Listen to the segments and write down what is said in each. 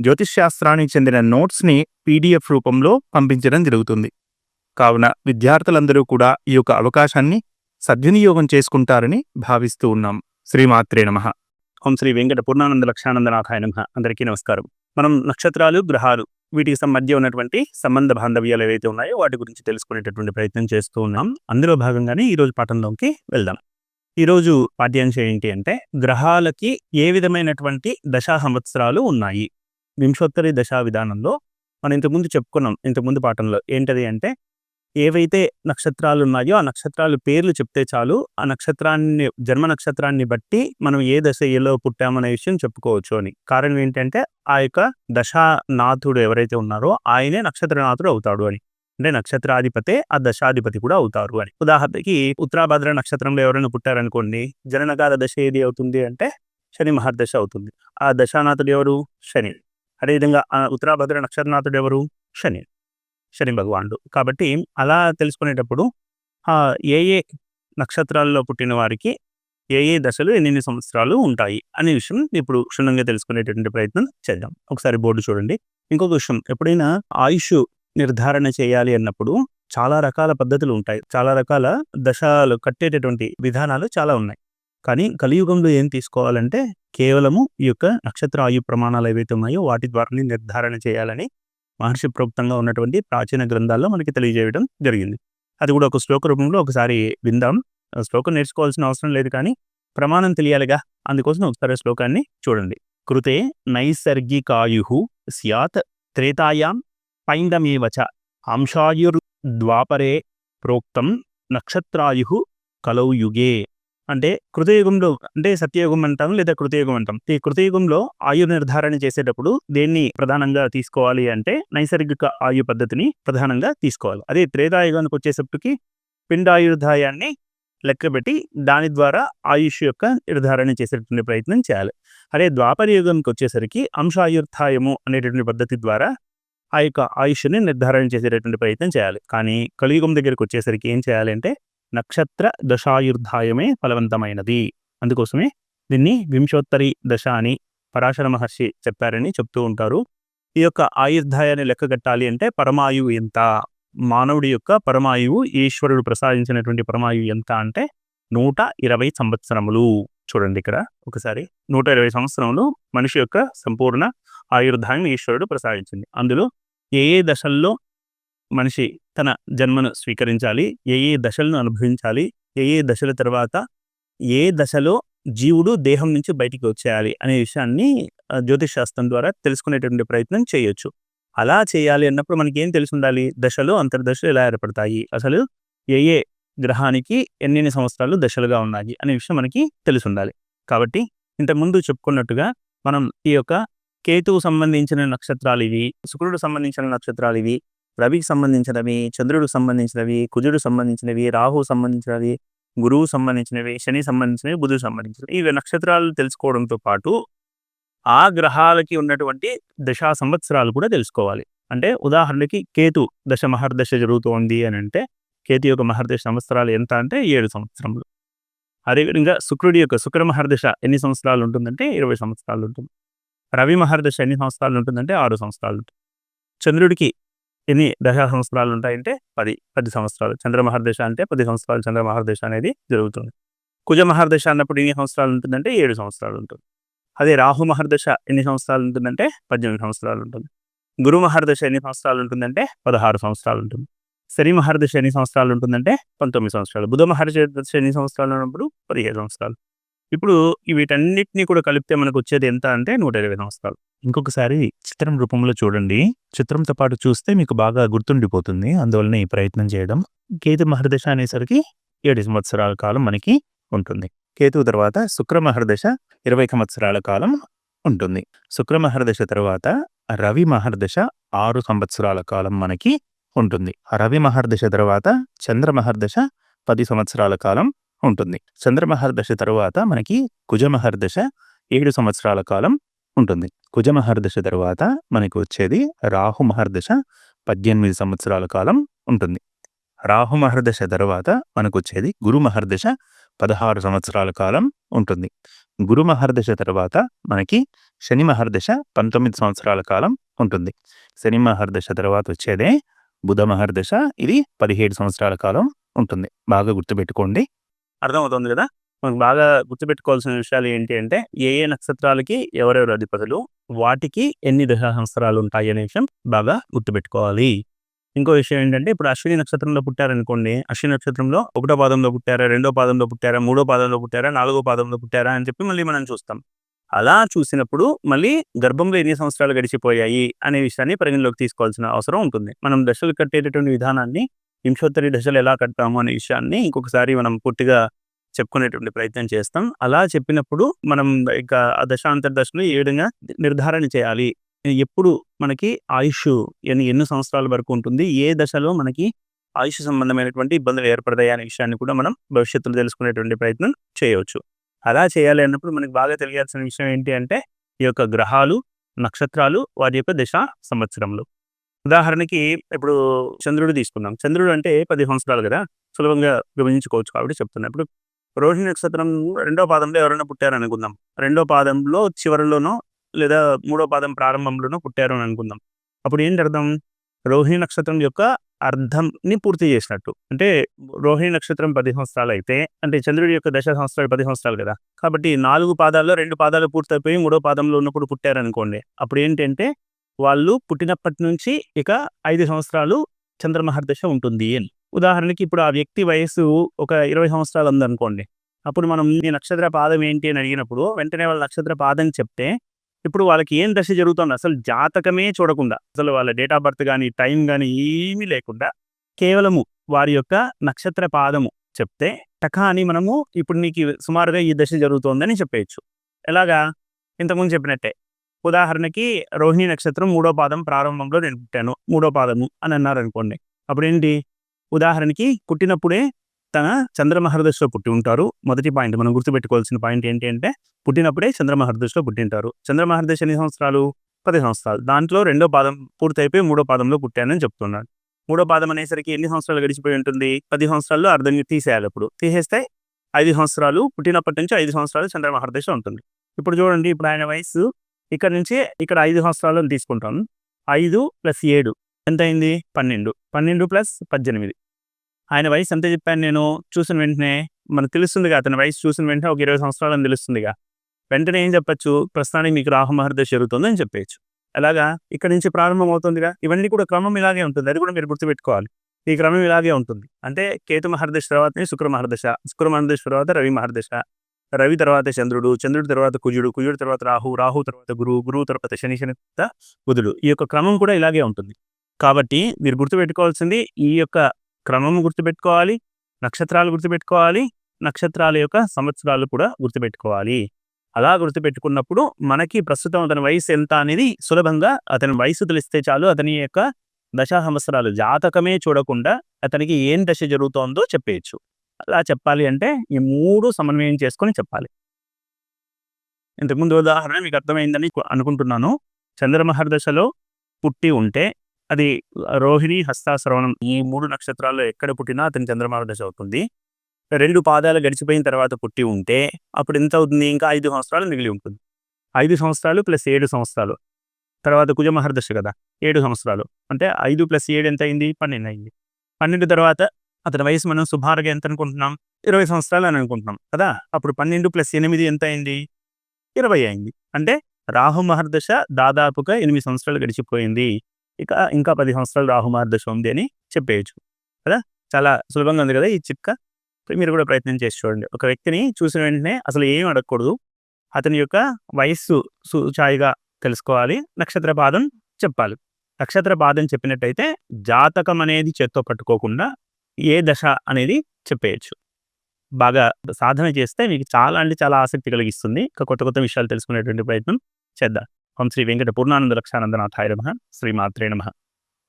జ్యోతిష్ శాస్త్రానికి చెందిన నోట్స్ని పీడిఎఫ్ రూపంలో పంపించడం జరుగుతుంది. కావున విద్యార్థులందరూ కూడా ఈ యొక్క అవకాశాన్ని సద్వినియోగం చేసుకుంటారని భావిస్తూ ఉన్నాం. శ్రీమాత్రే నమ. ఓం శ్రీ వెంకట పూర్ణానంద లక్షానందనాథాయ నమ. అందరికీ నమస్కారం. మనం నక్షత్రాలు గ్రహాలు వీటికి మధ్య ఉన్నటువంటి సంబంధ బాంధవ్యాలు ఏవైతే ఉన్నాయో వాటి గురించి తెలుసుకునేటటువంటి ప్రయత్నం చేస్తూ ఉన్నాం. అందులో భాగంగానే ఈ రోజు పాఠంలోకి వెళ్దాం. ఈరోజు పాఠ్యాంశం ఏంటి అంటే గ్రహాలకి ఏ విధమైనటువంటి దశా సంవత్సరాలు ఉన్నాయి? వింశోత్తరి దశా విధానంలో మనం ఇంతకుముందు చెప్పుకున్నాం ఇంతకుముందు పాఠంలో ఏంటది అంటే ఏవైతే నక్షత్రాలు ఉన్నాయో ఆ నక్షత్రాలు పేర్లు చెప్తే చాలు ఆ నక్షత్రాన్ని జన్మ నక్షత్రాన్ని బట్టి మనం ఏ దశ ఏలో పుట్టామనే విషయం చెప్పుకోవచ్చు అని. కారణం ఏంటంటే ఆ యొక్క దశానాథుడు ఎవరైతే ఉన్నారో ఆయనే నక్షత్రనాథుడు అవుతాడు అని. అంటే నక్షత్రాధిపతే ఆ దశాధిపతి కూడా అవుతారు అని. ఉదాహరణకి ఉత్తరాభద్ర నక్షత్రంలో ఎవరైనా పుట్టారనుకోండి జననకాల దశ ఏది అవుతుంది అంటే శని మహర్దశ అవుతుంది. ఆ దశానాథుడు ఎవరు? శని. అదేవిధంగా ఉత్తరాభద్ర నక్షత్రనాథుడు ఎవరు శని. శని భగవానుడు. కాబట్టి అలా తెలుసుకునేటప్పుడు ఏ ఏ నక్షత్రాల్లో పుట్టిన వారికి ఏ ఏ దశలు ఎన్ని సంవత్సరాలు ఉంటాయి అనే విషయం ఇప్పుడు క్షుణ్ణంగా తెలుసుకునేటటువంటి ప్రయత్నం చేద్దాం. ఒకసారి బోర్డు చూడండి. ఇంకొక విషయం ఎప్పుడైనా ఆయుష్ నిర్ధారణ చేయాలి అన్నప్పుడు చాలా రకాల పద్ధతులు ఉంటాయి. చాలా రకాల దశలు కట్టేటటువంటి విధానాలు చాలా ఉన్నాయి. కానీ కలియుగంలో ఏం తీసుకోవాలంటే కేవలము ఈ యొక్క నక్షత్ర ఆయు ప్రమాణాలు ఏవైతే ఉన్నాయో వాటి ద్వారానే నిర్ధారణ చేయాలని మహర్షి ప్రోక్తంగా ఉన్నటువంటి ప్రాచీన గ్రంథాల్లో మనకి తెలియజేయడం జరిగింది. అది కూడా ఒక శ్లోక రూపంలో ఒకసారి విందాం. శ్లోకం నేర్చుకోవాల్సిన అవసరం లేదు కానీ ప్రమాణం తెలియాలిగా? అందుకోసం ఒకసారి శ్లోకాన్ని చూడండి. కృతే నైసర్గికాయు స్యాత్ త్రేతాయాం పైండమేవచ అంశాయుర్ద్వాపరే ప్రోక్తం నక్షత్రాయు కలౌయుగే అంటే కృతయుగంలో అంటే సత్యయుగం అంటాం లేదా కృతయుగం అంటాం. ఈ కృతయుగంలో ఆయు నిర్ధారణ చేసేటప్పుడు దేన్ని ప్రధానంగా తీసుకోవాలి అంటే నైసర్గిక ఆయు పద్ధతిని ప్రధానంగా తీసుకోవాలి. అదే త్రేతాయుగానికి వచ్చేసప్పటికి పిండాయుర్ధాయాన్ని లెక్కబెట్టి దాని ద్వారా ఆయుష్ యొక్క నిర్ధారణ చేసేటువంటి ప్రయత్నం చేయాలి. అదే ద్వాపర యుగానికి వచ్చేసరికి అంశాయుర్ధాయము అనేటటువంటి పద్ధతి ద్వారా ఆ యొక్క ఆయుష్ని నిర్ధారణ చేసేటటువంటి ప్రయత్నం చేయాలి. కానీ కలియుగం దగ్గరికి వచ్చేసరికి ఏం చేయాలి అంటే నక్షత్ర దశాయుర్ధాయమే ఫలవంతమైనది. అందుకోసమే దీన్ని వింశోత్తరి దశ అని పరాశర మహర్షి చెప్పారని చెప్తూ ఉంటారు. ఈ యొక్క ఆయుర్ధాయాన్ని లెక్కగట్టాలి అంటే పరమాయువు ఎంత? మానవుడి యొక్క పరమాయువు ఈశ్వరుడు ప్రసాదించినటువంటి పరమాయువు ఎంత అంటే నూట ఇరవై సంవత్సరములు. చూడండి ఇక్కడ ఒకసారి. నూట ఇరవై సంవత్సరములు మనిషి యొక్క సంపూర్ణ ఆయుర్ధాయం ఈశ్వరుడు ప్రసాదించింది. అందులో ఏ ఏ దశల్లో మనిషి తన జన్మను స్వీకరించాలి ఏ ఏ దశలను అనుభవించాలి ఏ ఏ దశల తర్వాత ఏ దశలో జీవుడు దేహం నుంచి బయటికి వచ్చేయాలి అనే విషయాన్ని జ్యోతిష్ శాస్త్రం ద్వారా తెలుసుకునేటువంటి ప్రయత్నం చేయొచ్చు. అలా చేయాలి అన్నప్పుడు మనకి ఏం తెలిసి ఉండాలి దశలు అంతర్దశలు ఎలా ఏర్పడతాయి? అసలు ఏ ఏ గ్రహానికి ఎన్నెన్ని సంవత్సరాలు దశలుగా ఉన్నాయి అనే విషయం మనకి తెలిసి ఉండాలి కాబట్టి ఇంతకుముందు చెప్పుకున్నట్టుగా మనం ఈ యొక్క కేతువు సంబంధించిన నక్షత్రాలు ఇవి శుక్రుడు సంబంధించిన నక్షత్రాలు ఇవి రవికి సంబంధించినవి చంద్రుడికి సంబంధించినవి కుజుడు సంబంధించినవి రాహు సంబంధించినవి గురువు సంబంధించినవి శని సంబంధించినవి బుధుడు సంబంధించినవి. ఇవి నక్షత్రాలు తెలుసుకోవడంతో పాటు ఆ గ్రహాలకి ఉన్నటువంటి దశా సంవత్సరాలు కూడా తెలుసుకోవాలి. అంటే ఉదాహరణకి కేతు దశ మహర్దశ జరుగుతోంది అని అంటే కేతు యొక్క మహర్దశ సంవత్సరాలు ఎంత అంటే ఏడు సంవత్సరములు. అదేవిధంగా శుక్రుడి యొక్క శుక్ర మహర్దశ ఎన్ని సంవత్సరాలు ఉంటుందంటే ఇరవై సంవత్సరాలు ఉంటుంది. రవి మహర్దశ ఎన్ని సంవత్సరాలు ఉంటుందంటే ఆరు సంవత్సరాలు ఉంటుంది. చంద్రుడికి ఎన్ని దశ సంవత్సరాలు ఉంటాయంటే పది పది సంవత్సరాలు. చంద్రమహర్దశ అంటే పది సంవత్సరాలు చంద్రమహర్దశ అనేది జరుగుతుంది. కుజ మహర్దశ అన్నప్పుడు ఎన్ని సంవత్సరాలు ఉంటుందంటే ఏడు సంవత్సరాలు ఉంటుంది. అదే రాహు మహర్దశ ఎన్ని సంవత్సరాలు ఉంటుందంటే పద్దెనిమిది సంవత్సరాలు ఉంటుంది. గురు మహర్దశ ఎన్ని సంవత్సరాలు ఉంటుందంటే పదహారు సంవత్సరాలు ఉంటుంది. శని మహర్దశ ఎన్ని సంవత్సరాలు ఉంటుందంటే పంతొమ్మిది సంవత్సరాలు. బుధ మహర్దశ ఎన్ని సంవత్సరాలు ఉన్నప్పుడు పదిహేడు సంవత్సరాలు. ఇప్పుడు వీటన్నిటిని కూడా కలిపితే మనకు వచ్చేది ఎంత అంటే నూట ఇరవై సంవత్సరాలు ఇంకొకసారి చిత్రం రూపంలో చూడండి. చిత్రంతో పాటు చూస్తే మీకు బాగా గుర్తుండిపోతుంది. అందువలన ఈ ప్రయత్నం చేయడం కేతు మహర్దశ అనేసరికి ఏడు సంవత్సరాల కాలం మనకి ఉంటుంది. కేతు తర్వాత శుక్ర మహర్దశ ఇరవై సంవత్సరాల కాలం ఉంటుంది. శుక్ర మహర్దశ తర్వాత రవి మహర్దశ ఆరు సంవత్సరాల కాలం మనకి ఉంటుంది. రవి మహర్దశ తర్వాత చంద్ర మహర్దశ పది సంవత్సరాల కాలం ఉంటుంది. చంద్రమహర్దశ తరువాత మనకి కుజమహర్దశ ఏడు సంవత్సరాల కాలం ఉంటుంది. కుజమహర్దశ తర్వాత మనకి వచ్చేది రాహు మహర్దశ పద్దెనిమిది సంవత్సరాల కాలం ఉంటుంది. రాహు మహర్దశ తర్వాత మనకు వచ్చేది గురు మహర్దశ పదహారు సంవత్సరాల కాలం ఉంటుంది. గురు మహర్దశ తర్వాత మనకి శని మహర్దశ పంతొమ్మిది సంవత్సరాల కాలం ఉంటుంది. శని మహర్దశ తర్వాత వచ్చేదే బుధ మహర్దశ ఇది పదిహేడు సంవత్సరాల కాలం ఉంటుంది. బాగా గుర్తుపెట్టుకోండి. అర్థమవుతుంది కదా? మనకు బాగా గుర్తుపెట్టుకోవాల్సిన విషయాలు ఏంటి అంటే ఏ ఏ నక్షత్రాలకి ఎవరెవరు అధిపతులు వాటికి ఎన్ని దశ సంవత్సరాలు ఉంటాయి అనే విషయం బాగా గుర్తుపెట్టుకోవాలి. ఇంకో విషయం ఏంటంటే ఇప్పుడు అశ్విని నక్షత్రంలో పుట్టారనుకోండి అశ్విని నక్షత్రంలో ఒకటో పాదంలో పుట్టారా రెండో పాదంలో పుట్టారా మూడో పాదంలో పుట్టారా నాలుగో పాదంలో పుట్టారా అని చెప్పి మళ్ళీ మనం చూస్తాం. అలా చూసినప్పుడు మళ్ళీ గర్భంలో ఎన్ని సంవత్సరాలు గడిచిపోయాయి అనే విషయాన్ని పరిగణలోకి తీసుకోవాల్సిన అవసరం ఉంటుంది. మనం దశలు కట్టేటటువంటి విధానాన్ని వింశోత్తరి దశలు ఎలా కడతాము అనే విషయాన్ని ఇంకొకసారి మనం పూర్తిగా చెప్పుకునేటువంటి ప్రయత్నం చేస్తాం. అలా చెప్పినప్పుడు మనం ఇక ఆ దశాంతర దశను ఏ విధంగా నిర్ధారణ చేయాలి? ఎప్పుడు మనకి ఆయుష్ ఎన్ని ఎన్ని సంవత్సరాల వరకు ఉంటుంది? ఏ దశలో మనకి ఆయుష్ సంబంధమైనటువంటి ఇబ్బందులు ఏర్పడతాయి అనే విషయాన్ని కూడా మనం భవిష్యత్తులో తెలుసుకునేటువంటి ప్రయత్నం చేయవచ్చు. అలా చేయాలి అన్నప్పుడు మనకి బాగా తెలియాల్సిన విషయం ఏంటి అంటే ఈ యొక్క గ్రహాలు నక్షత్రాలు వాటి యొక్క దశ సంవత్సరంలో. ఉదాహరణకి ఇప్పుడు చంద్రుడు తీసుకుందాం. చంద్రుడు అంటే పది సంవత్సరాలు కదా? సులభంగా విభజించుకోవచ్చు కాబట్టి చెప్తున్నా. ఇప్పుడు రోహిణి నక్షత్రం రెండో పాదంలో ఎవరైనా పుట్టారు అనుకుందాం రెండో పాదంలో చివరిలోనో లేదా మూడో పాదం ప్రారంభంలోనో పుట్టారు అని అనుకుందాం అప్పుడు ఏంటి అర్థం రోహిణి నక్షత్రం యొక్క అర్థంని పూర్తి చేసినట్టు. అంటే రోహిణి నక్షత్రం పది సంవత్సరాలు అయితే అంటే చంద్రుడి యొక్క దశ సంవత్సరాలు పది సంవత్సరాలు కదా? కాబట్టి నాలుగు పాదాల్లో రెండు పాదాలు పూర్తయిపోయి మూడో పాదంలో ఉన్నప్పుడు పుట్టారనుకోండి. అప్పుడు ఏంటంటే వాళ్ళు పుట్టినప్పటి నుంచి ఇక ఐదు సంవత్సరాలు చంద్రమహర్దశ ఉంటుంది అని. ఉదాహరణకి ఇప్పుడు ఆ వ్యక్తి వయసు ఒక ఇరవై సంవత్సరాలు ఉందనుకోండి. అప్పుడు మనం ఈ నక్షత్ర పాదం ఏంటి అని అడిగినప్పుడు వెంటనే వాళ్ళ నక్షత్ర పాదం చెప్తే ఇప్పుడు వాళ్ళకి ఏం దశ జరుగుతుంది? అసలు జాతకమే చూడకుండా అసలు వాళ్ళ డేట్ ఆఫ్ బర్త్ కానీ టైం కానీ ఏమీ లేకుండా కేవలము వారి యొక్క నక్షత్ర పాదము చెప్తే టకా అని మనము ఇప్పుడు నీకు సుమారుగా ఈ దశ జరుగుతోందని చెప్పేయచ్చు. ఎలాగా? ఇంతకుముందు చెప్పినట్టే ఉదాహరణకి రోహిణి నక్షత్రం మూడో పాదం ప్రారంభంలో నేను పుట్టాను మూడో పాదము అని అన్నారు అనుకోండి అప్పుడు ఏంటి ఉదాహరణకి పుట్టినప్పుడే తన చంద్రమహర్దశలో పుట్టి ఉంటారు. మొదటి పాయింట్ మనం గుర్తుపెట్టుకోవాల్సిన పాయింట్ ఏంటి అంటే పుట్టినప్పుడే చంద్రమహర్దశలో పుట్టి ఉంటారు. చంద్రమహర్దశ ఎన్ని సంవత్సరాలు? పది సంవత్సరాలు. దాంట్లో రెండో పాదం పూర్తయిపోయి మూడో పాదంలో పుట్టానని చెప్తున్నాడు. మూడో పాదం అనేసరికి ఎన్ని సంవత్సరాలు గడిచిపోయి ఉంటుంది? పది సంవత్సరాల్లో అర్థం తీసేయాలి అప్పుడు. తీసేస్తే ఐదు సంవత్సరాలు పుట్టినప్పటి నుంచి ఐదు సంవత్సరాలు చంద్రమహర్దశ ఉంటుంది. ఇప్పుడు చూడండి ఇప్పుడు ఆయన వయసు ఇక్కడ నుంచి ఇక్కడ ఐదు సంవత్సరాలు తీసుకుంటాం. ఐదు ప్లస్ ఏడు. ఎంత అయింది పన్నెండు. పన్నెండు ప్లస్ పద్దెనిమిది. ఆయన వయసు ఎంత చెప్పాను నేను? చూసిన వెంటనే మనకు తెలుస్తుందిగా అతని వయసు చూసిన వెంటనే ఒక ఇరవై సంవత్సరాలని తెలుస్తుందిగా. వెంటనే ఏం చెప్పచ్చు? ప్రస్తుతానికి మీకు రాహు మహర్దశ జరుగుతుంది అని చెప్పేయచ్చు అలాగా ఇక్కడ నుంచి ప్రారంభం అవుతుందిగా. ఇవన్నీ కూడా క్రమం ఇలాగే ఉంటుంది. అది కూడా మీరు గుర్తుపెట్టుకోవాలి. ఈ క్రమం ఇలాగే ఉంటుంది. అంటే కేతు మహర్దశ తర్వాత శుక్ర మహర్దశ శుక్ర మహర్దశ తర్వాత రవి మహర్దశ. రవి తర్వాత చంద్రుడు చంద్రుడి తర్వాత కుజుడు కుజుడు తర్వాత రాహు రాహు తర్వాత గురువు గురువు తర్వాత శని శని తర్వాత బుధుడు. ఈ యొక్క క్రమం కూడా ఇలాగే ఉంటుంది. కాబట్టి మీరు గుర్తుపెట్టుకోవాల్సింది ఈ యొక్క క్రమం గుర్తుపెట్టుకోవాలి నక్షత్రాలు గుర్తుపెట్టుకోవాలి నక్షత్రాల యొక్క సంవత్సరాలు కూడా గుర్తుపెట్టుకోవాలి. అలా గుర్తుపెట్టుకున్నప్పుడు మనకి ప్రస్తుతం అతని వయసు ఎంత అనేది సులభంగా అతని వయసు తెలిస్తే చాలు అతని యొక్క దశా సంవత్సరాలు జాతకమే చూడకుండా అతనికి ఏం దశ జరుగుతోందో చెప్పేయచ్చు. అలా చెప్పాలి అంటే ఈ మూడు సమన్వయం చేసుకొని చెప్పాలి. ఇంతకుముందు ఉదాహరణ మీకు అర్థమైందని అనుకుంటున్నాను. చంద్రమహర్దశలో పుట్టి ఉంటే అది రోహిణి హస్తాశ్రవణం ఈ మూడు నక్షత్రాల్లో ఎక్కడ పుట్టినా అతని చంద్రమహర్దశ అవుతుంది. రెండు పాదాలు గడిచిపోయిన తర్వాత పుట్టి ఉంటే అప్పుడు ఎంత అవుతుంది? ఇంకా ఐదు సంవత్సరాలు మిగిలి ఉంటుంది. ఐదు సంవత్సరాలు ప్లస్ ఏడు సంవత్సరాలు. తర్వాత కుజమహర్దశ కదా ఏడు సంవత్సరాలు. అంటే ఐదు ప్లస్ ఏడు ఎంత అయింది? పన్నెండు అయింది. పన్నెండు తర్వాత అతని వయసు మనం సుమారుగా ఎంత అనుకుంటున్నాం? ఇరవై సంవత్సరాలు అని అనుకుంటున్నాం కదా? అప్పుడు పన్నెండు ప్లస్ ఎనిమిది ఎంత అయింది? ఇరవై అయింది. అంటే రాహు మహర్దశ దాదాపుగా ఎనిమిది సంవత్సరాలు గడిచిపోయింది. ఇక ఇంకా పది సంవత్సరాలు రాహు మహర్దశ ఉంది అని చెప్పేయచ్చు కదా? చాలా సులభంగా ఉంది కదా ఈ చిక్క మీరు కూడా ప్రయత్నం చేసి చూడండి. ఒక వ్యక్తిని చూసిన వెంటనే అసలు ఏం అడగకూడదు. అతని యొక్క వయస్సు సూచాయిగా తెలుసుకోవాలి. నక్షత్ర పాదం చెప్పాలి. నక్షత్ర పాదం చెప్పినట్టయితే జాతకం అనేది చేత్తో పట్టుకోకుండా ఏ దశ అనేది చెప్పేయచ్చు. బాగా సాధన చేస్తే మీకు చాలా అంటే చాలా ఆసక్తి కలిగిస్తుంది. ఇంకా కొత్త కొత్త విషయాలు తెలుసుకునేటువంటి ప్రయత్నం చేద్దాం. ఓం శ్రీ వెంకట పూర్ణానంద లక్షానందనాథాయ నమ. శ్రీ మాత్రే నమ.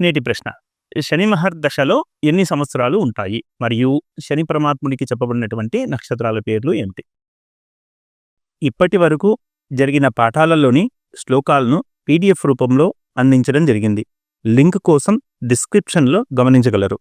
నేటి ప్రశ్న. శని మహర్దశలో ఎన్ని సంవత్సరాలు ఉంటాయి? మరియు శని పరమాత్మునికి చెప్పబడినటువంటి నక్షత్రాల పేర్లు ఏమిటి? ఇప్పటి వరకు జరిగిన పాఠాలలోని శ్లోకాలను పీడిఎఫ్ రూపంలో అందించడం జరిగింది. లింక్ కోసం డిస్క్రిప్షన్లో గమనించగలరు.